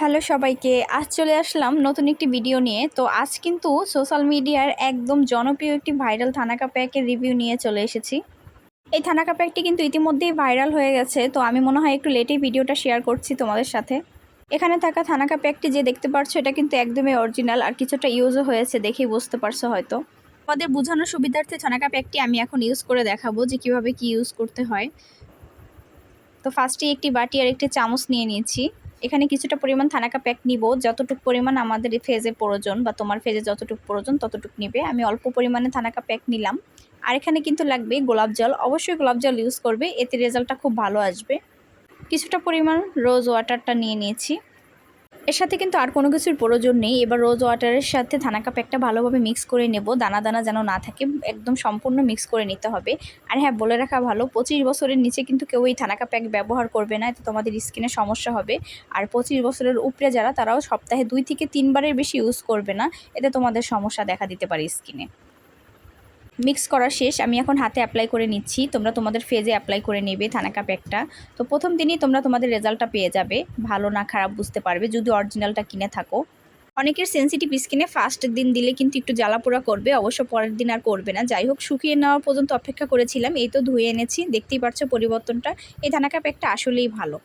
Hello সবাইকে, আজ চলে আসলাম নতুন একটি ভিডিও নিয়ে। তো আজ কিন্তু সোশ্যাল মিডিয়ার একদম জনপ্রিয় একটি ভাইরাল থানাকা প্যাকের রিভিউ নিয়ে চলে এসেছি। এই থানাকা প্যাকটি কিন্তু ইতিমধ্যেই ভাইরাল হয়ে গেছে, তো আমি মনে হয় একটু লেটেই ভিডিওটা শেয়ার করছি তোমাদের সাথে। এখানে থাকা থানাকা প্যাকটি যে দেখতে পারছ, এটা কিন্তু একদমই অরিজিনাল আর কিছুটা ইউজও হয়েছে দেখেই বুঝতে পারছ হয়তো। আমাদের বোঝানোর সুবিধার্থে থানাকা প্যাকটি আমি এখন ইউজ করে দেখাবো যে কীভাবে কি ইউজ করতে হয়। তো ফার্স্টে একটি বাটি আর একটি চামচ নিয়ে নিয়েছি। এখানে কিছুটা পরিমাণ থানাকা প্যাক নিব। যতটুকু পরিমাণ আমাদের ফেজে প্রয়োজন বা তোমার ফেজে যতটুকু প্রয়োজন, ততটুকু নিবে। আমি অল্প পরিমাণে থানাকা প্যাক নিলাম। আর এখানে কিন্তু লাগবে গোলাপ জল। অবশ্যই গোলাপ জল ইউজ করবে। এতে রেজাল্টটা খুব ভালো আসবে। কিছুটা পরিমাণ রোজ ওয়াটারটা নিয়ে নিয়েছি। এর সাথে কিন্তু আর কোনো কিছুর প্রয়োজন নেই। এবার রোজ ওয়াটারের সাথে থানাকা প্যাকটা ভালোভাবে মিক্স করে নেব। দানা দানা যেন না থাকে, একদম সম্পূর্ণ মিক্স করে নিতে হবে। আর হ্যাঁ বলে রাখা ভালো, পঁচিশ বছরের নিচে কিন্তু কেউ এই থানাকা প্যাক ব্যবহার করবে না, এতে তোমাদের স্কিনে সমস্যা হবে। আর পঁচিশ বছরের উপরে যারা, তারাও সপ্তাহে দুই থেকে তিনবারের বেশি ইউজ করবে না, এতে তোমাদের সমস্যা দেখা দিতে পারে স্কিনে মিক্স করা শেষ। আমি এখন হাতে অ্যাপ্লাই করে নিচ্ছি। তোমরা তোমাদের ফেজে অ্যাপ্লাই করে নেবে থানাকা প্যাকটা তো প্রথম দিনই তোমরা তোমাদের রেজাল্টটা পেয়ে যাবে। ভালো না খারাপ বুঝতে পারবে। যদি অরিজিনালটা কিনে থাকো। অনেকের সেন্সিটিভ স্কিনে ফার্স্টের দিন দিলে কিন্তু একটু জ্বালাপোড়া করবে। অবশ্য পরের দিন আর করবে না। যাই হোক, শুকিয়ে নেওয়া পর্যন্ত অপেক্ষা করেছিলাম। এই তো ধুয়ে এনেছি। দেখতেই পারছ পরিবর্তনটা। এই থানাকা প্যাকটা আসলেই ভালো।